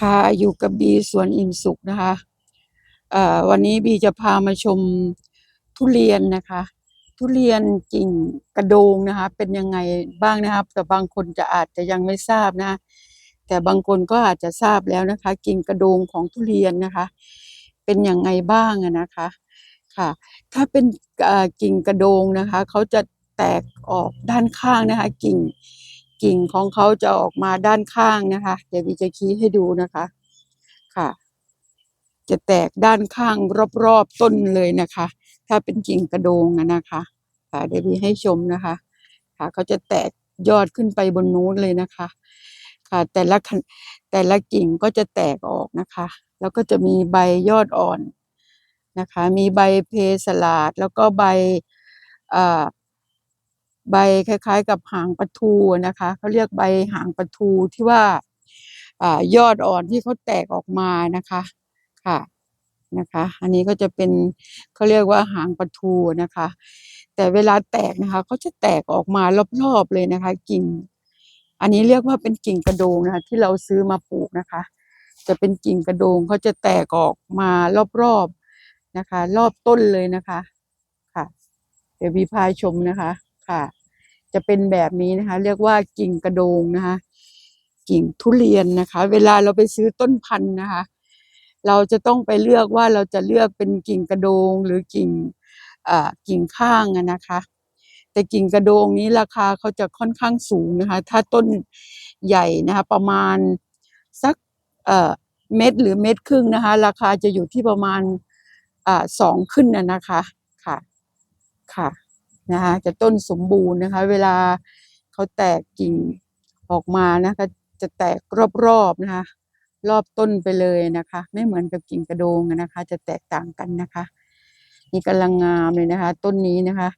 ค่ะอยู่กับบีสวนอิ่มสุขนะคะวันนี้บีจะพามาชมทุเรียนนะคะ ทุเรียนกิ่งกระโดงนะคะ เป็นยังไงบ้างนะครับ แต่บางคนจะอาจจะยังไม่ทราบนะ แต่บางคนก็อาจจะทราบแล้วนะคะ กิ่งกระโดงของทุเรียนนะคะ เป็นยังไงบ้างนะคะค่ะ ถ้าเป็นกิ่งกระโดงนะคะเขาจะแตกออกด้านข้างนะคะ กิ่ง กิ่งของเขาจะออกมาด้านข้างนะคะ เดี๋ยวบีจะชี้ให้ดูนะคะค่ะ จะแตกด้านข้างรอบๆต้นเลยนะคะ ถ้าเป็นกิ่งกระโดงนะคะค่ะเดี๋ยวบีให้ชมนะคะ ค่ะเขาจะแตกยอดขึ้นไปบนนู้นเลยนะคะ ค่ะแต่ละแต่ละกิ่งก็จะแตกออกนะคะ แล้วก็จะมีใบยอดอ่อนนะคะ มีใบเพสลาดแล้วก็ใบอ่า ใบคล้ายๆ กับหางปลาทูนะคะเขาเรียกใบหางปลาทูที่ว่าอยอดอ่อนที่เขาแตกออกมานะคะค่ะนะคะ อันนี้ก็จะเป็นเขาเรียกว่าหางปลาทูนะคะ แต่เวลาแตกนะคะเขาจะแตกออกมารอบๆเลยนะคะ กิ่ง อันนี้เรียกว่าเป็นกิ่งกระโดงนะคะที่เราซื้อมาปลูกนะคะ จะเป็นกิ่งกระโดงเขาจะแตกออกมารอบๆนะคะ รอบต้นเลยนะคะ ค่ะ เดี๋ยววีพาชมนะคะค่ะ จะเป็นแบบนี้นะคะ เรียกว่ากิ่งกระโดงนะคะ กิ่งทุเรียนนะคะ เวลาเราไปซื้อต้นพันธุ์นะคะ เราจะต้องไปเลือกว่าเราจะเลือกเป็นกิ่งกระโดงหรือกิ่งกิ่งข้างนะคะ แต่กิ่งกระโดงนี้ราคาเขาจะค่อนข้างสูงนะคะ ถ้าต้นใหญ่นะคะประมาณสักเม็ดหรือเม็ดครึ่งนะคะ ราคาจะอยู่ที่ประมาณอสองขึ้นนะนะคะค่ะค่ะ นะคะจะต้นสมบูรณ์นะคะ เวลาเขาแตกกิ่งออกมานะคะจะแตกรอบๆนะคะ รอบต้นไปเลยนะคะ ไม่เหมือนกับกิ่งกระโดงนะคะ จะแตกต่างกันนะคะนี่กำลังงามเลยนะคะ ต้นนี้นะคะ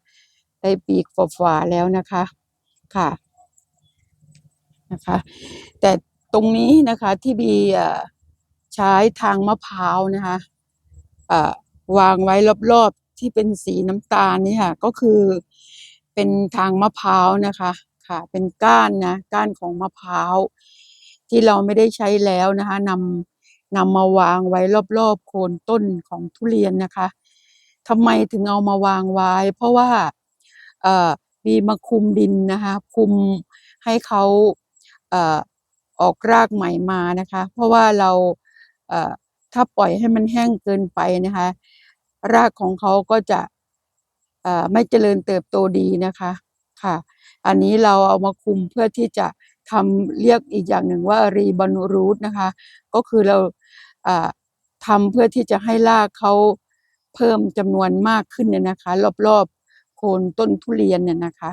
ได้ปีกฝ่าๆแล้วนะคะค่ะนะคะ แต่ตรงนี้นะคะที่บีใช้ทางมะพร้าวนะคะวางไว้รอบๆ ที่เป็นสีน้ำตาลนี่ค่ะ ก็คือเป็นทางมะพร้าวนะคะ ค่ะ เป็นก้านนะ ก้านของมะพร้าวที่เราไม่ได้ใช้แล้วนะคะนำนำมาวางไว้รอบๆโคนต้นของทุเรียนนะคะทำไมถึงเอามาวางไว้ เพราะว่าเอ่อมีมาคุมดินนะคะคุมให้เขาเอ่อออกรากใหม่มานะคะ เพราะว่าเราเอ่อถ้าปล่อยให้มันแห้งเกินไปนะคะ รากของเขาก็จะไม่เจริญเติบโตดีนะคะค่ะ อันนี้เราเอามาคุมเพื่อที่จะทำเรียกอีกอย่างหนึ่งว่า rebond root นะคะ ก็คือเราอ่าทำเพื่อที่จะให้รากเขาเพิ่มจำนวนมากขึ้นเนี่ยนะคะ รอบๆโคนต้นทุเรียนเนี่ยนะคะ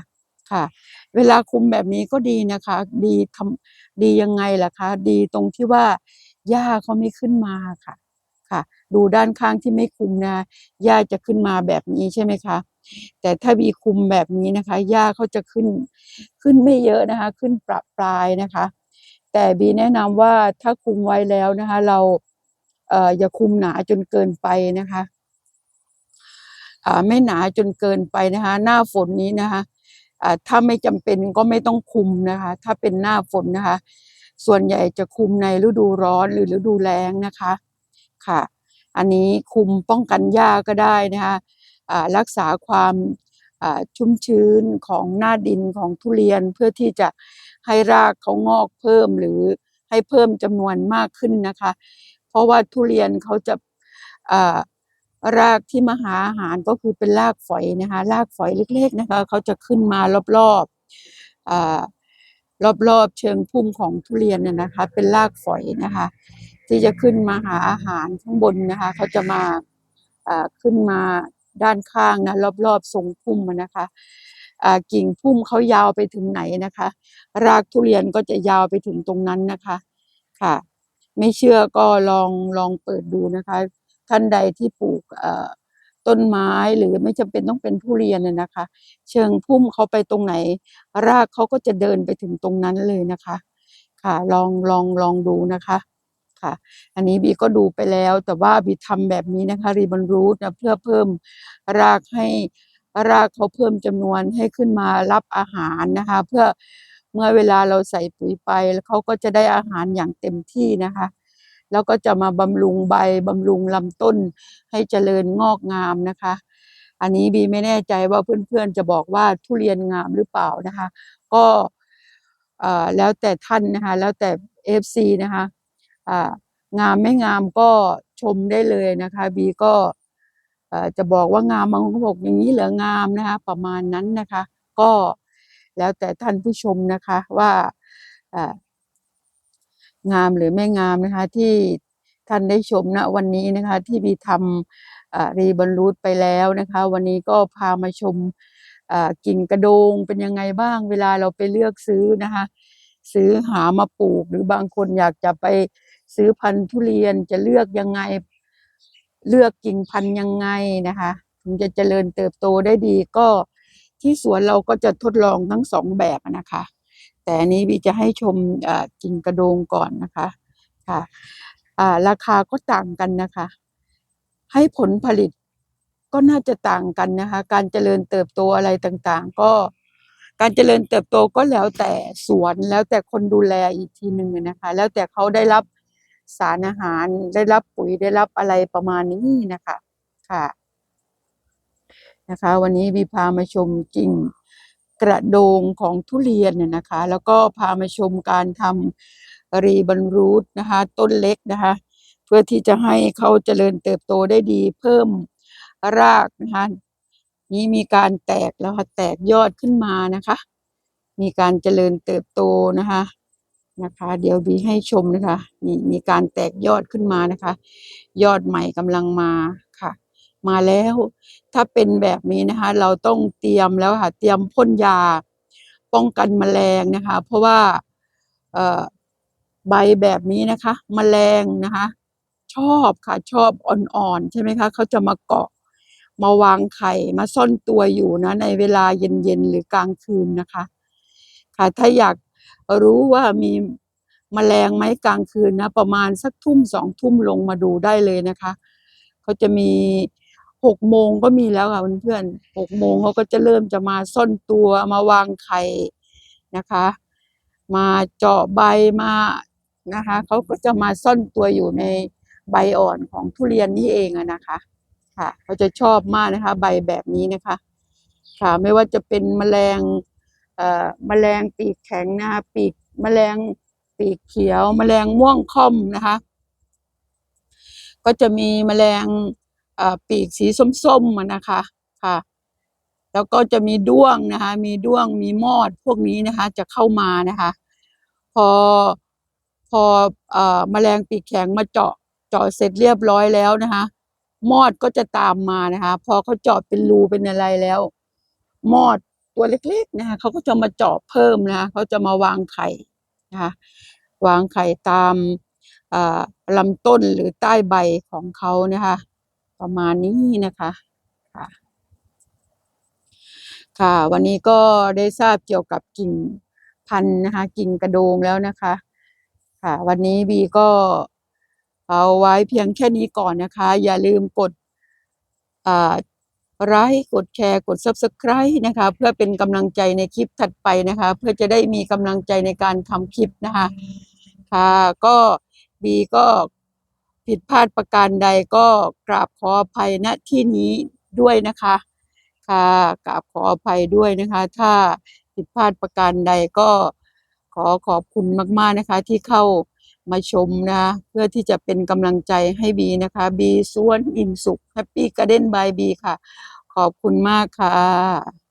ค่ะ เวลาคุมแบบนี้ก็ดีนะคะ ดีทำดียังไงล่ะคะ ดีตรงที่ว่าหญ้าเขาไม่ขึ้นมาค่ะ ค่ะ ดูด้านข้างที่ไม่คุมนะหญ้าจะขึ้นมาแบบนี้ใช่ไหมคะแต่ถ้าบีคุมแบบนี้นะคะหญ้าเขาจะขึ้นขึ้นไม่เยอะนะคะ ขึ้นประปรายนะคะ แต่บีแนะนำว่าถ้าคุมไว้แล้วนะคะ เราเอ่ออย่าคุมหนาจนเกินไปนะคะอ่าไม่หนาจนเกินไปนะคะ หน้าฝนนี้นะคะอ่าถ้าไม่จำเป็นก็ไม่ต้องคุมนะคะ ถ้าเป็นหน้าฝนนะคะ ส่วนใหญ่จะคุมในฤดูร้อนหรือฤดูแล้งนะคะ ค่ะ อันนี้คุมป้องกันหญ้าก็ได้นะคะรักษาความชุ่มชื้นของหน้าดินของทุเรียนเพื่อที่จะให้รากเขางอกเพิ่มหรือให้เพิ่มจำนวนมากขึ้นนะคะ เพราะว่าทุเรียนเขาจะรากที่มาหาอาหารก็คือเป็นรากฝอยนะคะรากฝอยเล็กๆนะคะเขาจะขึ้นมารอบๆรอบๆเชิงพุ่มของทุเรียนน่ะนะคะ เป็นรากฝอยนะคะ ที่จะขึ้นมาหาอาหารข้างบนนะคะ เขาจะมาขึ้นมาด้านข้างนะรอบๆทรงพุ่มนะคะกิ่งพุ่มเขายาวไปถึงไหนนะคะ รากทุเรียนก็จะยาวไปถึงตรงนั้นนะคะค่ะ ไม่เชื่อก็ลองลองเปิดดูนะคะ ท่านใดที่ปลูกต้นไม้หรือไม่จำเป็นต้องเป็นทุเรียนน่ะนะคะ เชิงพุ่มเขาไปตรงไหน รากเขาก็จะเดินไปถึงตรงนั้นเลยนะคะ ค่ะลองลองลองดูนะคะ ค่ะ อันนี้บีก็ดูไปแล้วแต่ว่าบีทำแบบนี้นะคะรีบ n รูทนะเพื่อเพิ่มรากให้รากเขาเพิ่มจำนวนให้ขึ้นมารับอาหารนะคะ เพื่อเมื่อเวลาเราใส่ปุ๋ยไปเขาก็จะได้อาหารอย่างเต็มที่นะคะ แล้วก็จะมาบำรุงใบบำรุงลำต้นให้เจริญงอกงามนะคะ อันนี้บีไม่แน่ใจว่าเพื่อนๆจะบอกว่าทุเรียนงามหรือเปล่านะคะ ก็แล้วแต่ท่านนะคะ แล้วแต่เอฟซีนะคะ งามไม่งามก็ชมได้เลยนะคะบีก็จะบอกว่างามบางคนบอกอย่างนี้เหลืองามนะคะ ประมาณนั้นนะคะ ก็แล้วแต่ท่านผู้ชมนะคะว่างามหรือไม่งามนะคะที่ท่านได้ชมณวันนี้นะคะ ที่บีทำรีบรรลุไปแล้วนะคะ วันนี้ก็พามาชมกิ่งกระโดงเป็นยังไงบ้างเวลาเราไปเลือกซื้อนะคะ ซื้อหามาปลูกหรือบางคนอยากจะไป ซื้อพันธุ์ทุเรียนจะเลือกยังไง เลือกกิ่งพันธุ์ยังไงนะคะถึงจะเจริญเติบโตได้ดีก็ที่สวนเราก็จะทดลองทั้งสองแบบนะคะ แต่อันนี้บีจะให้ชมอ่ากิ่งกระโดงก่อนนะคะค่ะราคาก็ต่างกันนะคะ ให้ผลผลิตก็น่าจะต่างกันนะคะ การเจริญเติบโตอะไรต่างๆ ก็การเจริญเติบโตก็แล้วแต่สวนแล้วแต่คนดูแลอีกทีหนึ่งนะคะ แล้วแต่เขาได้รับ สารอาหารได้รับปุ๋ยได้รับอะไรประมาณนี้นะคะค่ะนะคะ วันนี้บีพามาชมกิ่งกระโดงของทุเรียนเนี่ยนะคะ แล้วก็พามาชมการทำรีบรรรูทนะคะ ต้นเล็กนะคะ เพื่อที่จะให้เขาเจริญเติบโตได้ดีเพิ่มรากนะคะนี้มีการแตกแล้วค่ะแตกยอดขึ้นมานะคะ มีการเจริญเติบโตนะคะ นะคะ เดี๋ยวบีให้ชมนะคะนี่มีการแตกยอดขึ้นมานะคะ ยอดใหม่กำลังมาค่ะ มาแล้ว ถ้าเป็นแบบนี้นะคะ เราต้องเตรียมแล้วค่ะ เตรียมพ่นยาป้องกันแมลงนะคะ เพราะว่าใบแบบนี้นะคะแมลงนะคะ ชอบค่ะชอบอ่อนๆใช่ไหมคะเขาจะมาเกาะมาวางไข่มาซ่อนตัวอยู่นะ ในเวลาเย็นๆหรือกลางคืนนะคะ ค่ะถ้าอยาก รู้ว่ามีแมลงไหมกลางคืนนะ ประมาณสักทุ่มสองทุ่มลงมาดูได้เลยนะคะเขาจะมีหกโมงก็มีแล้วค่ะเพื่อนๆหกโมงเขาก็จะเริ่มจะมาซ่อนตัวมาวางไข่นะคะ มาเจาะใบมานะคะเขาก็จะมาซ่อนตัวอยู่ในใบอ่อนของทุเรียนนี่เองอะนะคะ ค่ะเขาจะชอบมากนะคะ ใบแบบนี้นะคะ ค่ะไม่ว่าจะเป็นแมลง แมลงปีกแข็งนะคะปีกแมลงปีกเขียว แมลงม่วงค่อมนะคะ ก็จะมีแมลงปีกสีส้มๆนะคะค่ะ แล้วก็จะมีด้วงนะคะ มีด้วงมีมอดพวกนี้นะคะ จะเข้ามานะคะ พอพออ่อแมลงปีกแข็งมาเจาะเจาะเสร็จเรียบร้อยแล้วนะคะ มอดก็จะตามมานะคะ พอเขาเจาะเป็นรูเป็นอะไรแล้ว มอด ตัวเล็กๆนะคะเขาก็จะมาเจาะเพิ่มนะคะเขาจะมาวางไข่นะคะวางไข่ตามลำต้นหรือใต้ใบของเขานะคะประมาณนี้นะคะค่ะค่ะ วันนี้ก็ได้ทราบเกี่ยวกับกิ่งพันธุ์นะคะ กิ่งกระโดงแล้วนะคะ ค่ะ วันนี้บีก็เอาไว้เพียงแค่นี้ก่อนนะคะ อย่าลืมกดอ่า ไลค์กดแชร์กด Subscribe นะคะ เพื่อเป็นกำลังใจในคลิปถัดไปนะคะ เพื่อจะได้มีกำลังใจในการทำคลิปนะคะค่ะก็บีก็ผิดพลาดประการใดก็กราบขออภัยณที่นี้ด้วยนะคะค่ะกราบขออภัยด้วยนะคะ ถ้าผิดพลาดประการใดก็ขอขอบคุณมาก ๆนะคะ ที่เข้า มาชมนะคะเพื่อที่จะเป็นกำลังใจให้บีนะคะบีสวนอินสุขแฮปปี้การ์เด้นบายบีค่ะ ขอบคุณมากค่ะ